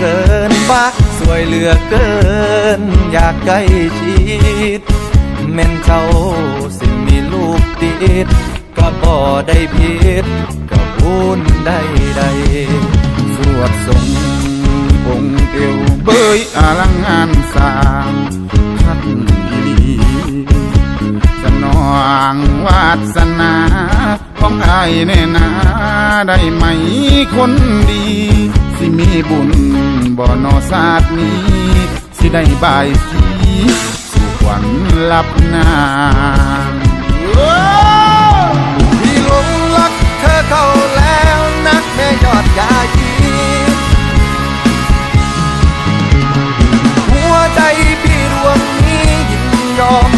เขินบ้าสวยเหลือเกิน อยากใกล้ชิดแม่นเจ้าสิมีลูกติดก็บ่ได้ผิดก็บุญได้ใดสวดทรงองค์เอวเบยอลังงานสร้างพัดอีหลีสนองวาสนาของอายแน่นาได้ไหมคนดี สิมีบุญ บ่นอศาสตร์นี้ สิได้บายสีสู่ขวัญลับนางพี่หลงรักเธอเข้าแล้วนักแม่ยอดยายีหัวใจพี่ดวงนี้ยินยอม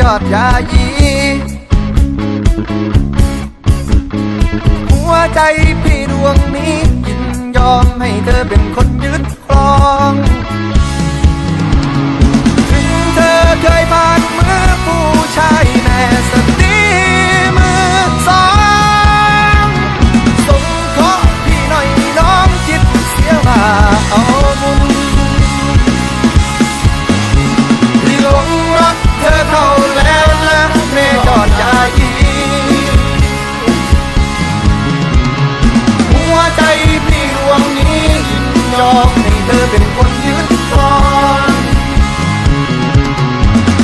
ยอดยายี หัวใจพี่ดวงนี้ยินยอมให้เธอเป็นคนยึด อมให้เธอเป็นคนยึดครอง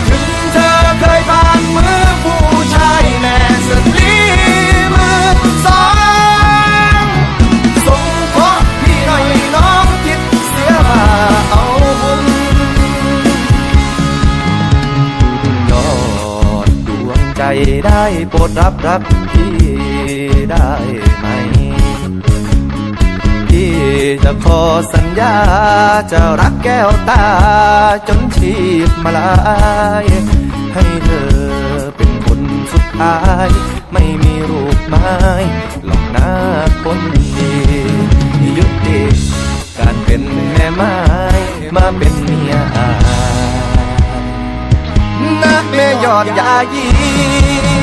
ถึงเธอเคยผ่านมือผู้ชายแม่สตรีมือสองสงเคราะห์พี่หน่อยน้องคิดเสียว่าเอาบุญยอดดวงใจได้โปรดรับรักพี่ได้ จะขอสัญญา จะรักแก้วตา จนชีพมาลายให้เธอเป็นคนสุดท้าย ไม่มีรูปไม้หลอกหน้าคนดียุติการเป็นแม่ไม้มาเป็นเมียอายนะแม่ยอดยายี